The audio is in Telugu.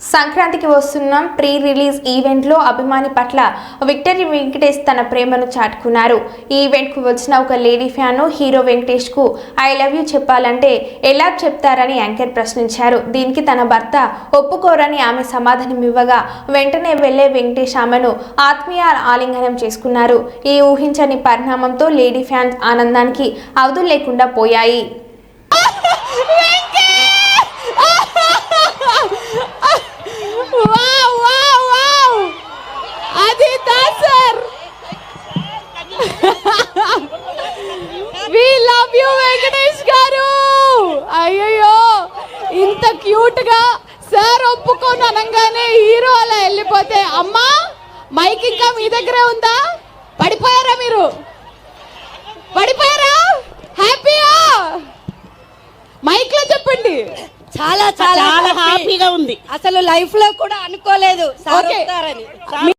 సంక్రాంతికి వస్తున్న ప్రీ రిలీజ్ ఈవెంట్లో అభిమాని పట్ల విక్టరీ వెంకటేష్ తన ప్రేమను చాటుకున్నారు. ఈ ఈవెంట్కు వచ్చిన ఒక లేడీ ఫ్యాన్ హీరో వెంకటేష్కు ఐ లవ్ యూ చెప్పాలంటే ఎలా చెప్తారని యాంకర్ ప్రశ్నించారు. దీనికి తన భర్త ఒప్పుకోరని ఆమె సమాధానం ఇవ్వగా వెంటనే వెళ్ళే వెంకటేష్ ఆమెను ఆత్మీయ ఆలింగనం చేసుకున్నారు. ఈ ఊహించని పరిణామంతో లేడీ ఫ్యాన్స్ ఆనందానికి అవధులు లేకుండా పోయాయి. అది Dasari we love you Venkatesh garu. అయ్యయ్యో ఇంత క్యూట్గా సార్ ఒప్పుకొని అనగానే హీరో అలా వెళ్ళిపోతే అమ్మా మైక్ ఇంకా మీ దగ్గరే ఉందా? పడిపోయారా మీరు? పడిపోయారా? హ్యాపీయా? మైక్లో చెప్పండి. చాలా చాలా. హ్యాపీగా ఉంది. అసలు లైఫ్లో కూడా అనుకోలేదు సార్ Okay. వస్తారని